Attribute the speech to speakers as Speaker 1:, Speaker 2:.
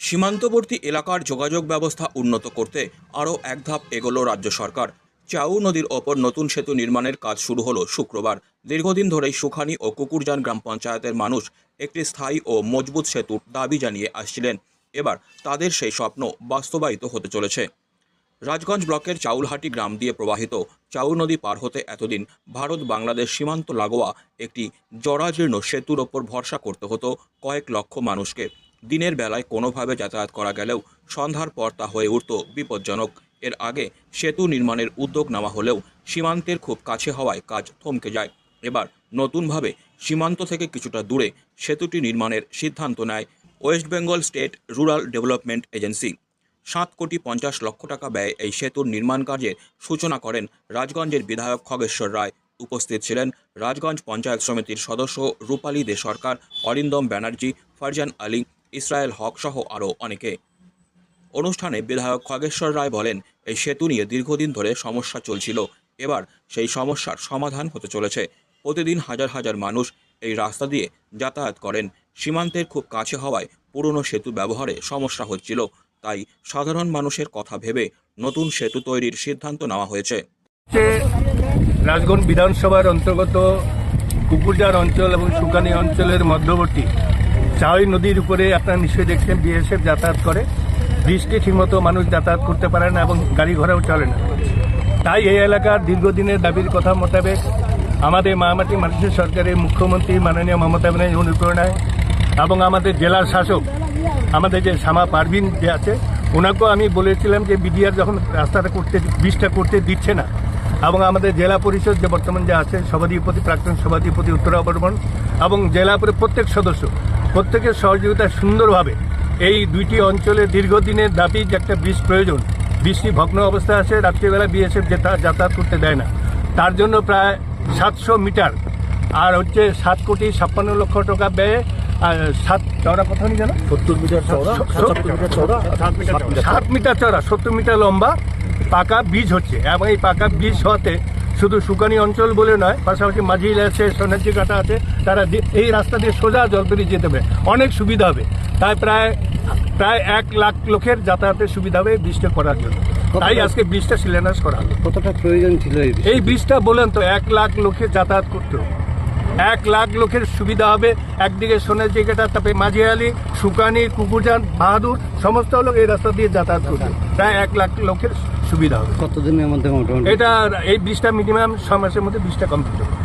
Speaker 1: সীমান্তবর্তী এলাকার যোগাযোগ ব্যবস্থা উন্নত করতে আরও এক ধাপ এগোলো রাজ্য সরকার। চাউ নদীর ওপর নতুন সেতু নির্মাণের কাজ শুরু হলো শুক্রবার। দীর্ঘদিন ধরেই সুখানি ও কুকুরজান গ্রাম পঞ্চায়েতের মানুষ একটি স্থায়ী ও মজবুত সেতুর দাবি জানিয়ে আসছিলেন। এবার তাদের সেই স্বপ্ন বাস্তবায়িত হতে চলেছে। রাজগঞ্জ ব্লকের চাউলহাটি গ্রাম দিয়ে প্রবাহিত চাউ নদী পার হতে এতদিন ভারত বাংলাদেশ সীমান্ত লাগোয়া একটি জরাজীর্ণ সেতুর ওপর ভরসা করতে হতো কয়েক লক্ষ মানুষকে। দিনের বেলায় কোনোভাবে যাতায়াত করা গেলেও সন্ধ্যার পর তা হয়ে উঠত বিপজ্জনক। এর আগে সেতু নির্মাণের উদ্যোগ নেওয়া হলেও সীমান্তের খুব কাছে হওয়ায় কাজ থমকে যায়। এবার নতুনভাবে সীমান্ত থেকে কিছুটা দূরে সেতুটি নির্মাণের সিদ্ধান্ত নেয় West Bengal state rural development agency. সাত কোটি পঞ্চাশ লক্ষ টাকা ব্যয়ে এই সেতুর নির্মাণ কার্যের সূচনা করেন রাজগঞ্জের বিধায়ক খগেশ্বর রায়। উপস্থিত ছিলেন রাজগঞ্জ পঞ্চায়েত সমিতির সদস্য রূপালী দে সরকার, অরিন্দম ব্যানার্জি, ফারজান আলী ইসরায়েল হক সহ আরও অনেকে। অনুষ্ঠানে বিধায়ক খগেশ্বর রায় বলেন, এই সেতু নিয়ে দীর্ঘদিন ধরে সমস্যা চলছিল। এবার সেই সমস্যার সমাধান হতে চলেছে। প্রতিদিন হাজার হাজার মানুষ এই রাস্তা দিয়ে যাতায়াত করেন। সীমান্তের খুব কাছে হওয়ায় পুরনো সেতু ব্যবহারে সমস্যা হচ্ছিল। তাই সাধারণ মানুষের কথা ভেবে নতুন সেতু তৈরির সিদ্ধান্ত নেওয়া হয়েছে।
Speaker 2: রাজগঞ্জ বিধানসভার অন্তর্গত কুকুরজার অঞ্চল এবং সুকানি অঞ্চলের মধ্যবর্তী চাওই নদীর উপরে আপনারা নিশ্চয়ই দেখছেন বিএসএফ যাতায়াত করে। বৃষ্টি ঠিকমতো মানুষ যাতায়াত করতে পারে না এবং গাড়ি ঘোড়াও চলে না। তাই এই এলাকার দীর্ঘদিনের দাবির কথা মোতাবেক আমাদের মামাটি মানুষের সরকারের মুখ্যমন্ত্রী মাননীয় মমতা ব্যানার্জি অনুপ্রেরণায় এবং আমাদের জেলার শাসক, আমাদের যে শ্যামা পারভিন যে আছে, ওনাকেও আমি বলেছিলাম যে বিডিআর যখন রাস্তাটা করতে, ব্রিজটা করতে দিচ্ছে না এবং আমাদের জেলা পরিষদ যে বর্তমান যে আছে, সভাধিপতি, প্রাক্তন সভাধিপতি উত্তরা বর্মন এবং জেলা পরি- প্রত্যেক সদস্য প্রত্যেকের সহযোগিতা সুন্দরভাবে। এই দুইটি অঞ্চলে দীর্ঘদিনের দাবি যে একটা ব্রিজ প্রয়োজন। বৃষ্টি ভগ্ন অবস্থা আছে রাত্রিবেলা বিএসএফ যাতায়াত করতে দেয় না। তার জন্য প্রায় সাতশো মিটার আর হচ্ছে সাত কোটি ছাপ্পান্ন লক্ষ টাকা ব্যয়ে আর সাত চওড়া কথা জানো?
Speaker 3: সত্তর মিটার চওড়া
Speaker 2: সাত মিটার চওড়া সত্তর মিটার লম্বা পাকা বীজ হচ্ছে। এবং এই পাকা বীজ হওয়াতে শুধু সুকানি অঞ্চল বলে নয় পাশাপাশি মাঝিল আছে সোনাজি কাটা আছে তারা এই রাস্তা দিয়ে সোজা জলপাইগুড়ি যেতে হবে। অনেক সুবিধা হবে। তাই প্রায় প্রায় এক লাখ লোকের যাতায়াতের সুবিধা হবে বীজটা করার জন্য। তাই আজকে বীজটা শিলান্যাস করা হলো
Speaker 3: কতটা প্রয়োজন ছিল এই
Speaker 2: বীজটা বলেন তো এক লাখ লোকের যাতায়াত করতে হবে। এক লাখ লোকের সুবিধা হবে। একদিকে সোনার জায়গাটা তারপরে মাঝিয়ালি সুকানি কুকুরজান বাহাদুর সমস্ত লোক এই রাস্তা দিয়ে যাতায়াত করবে। প্রায় এক লাখ লোকের সুবিধা হবে।
Speaker 3: কতদিনের মধ্যে মোটামুটি?
Speaker 2: এটা এই ব্রিজটা মিনিমাম ছ মাসের মধ্যে ব্রিজটা কমপ্লিট হবে।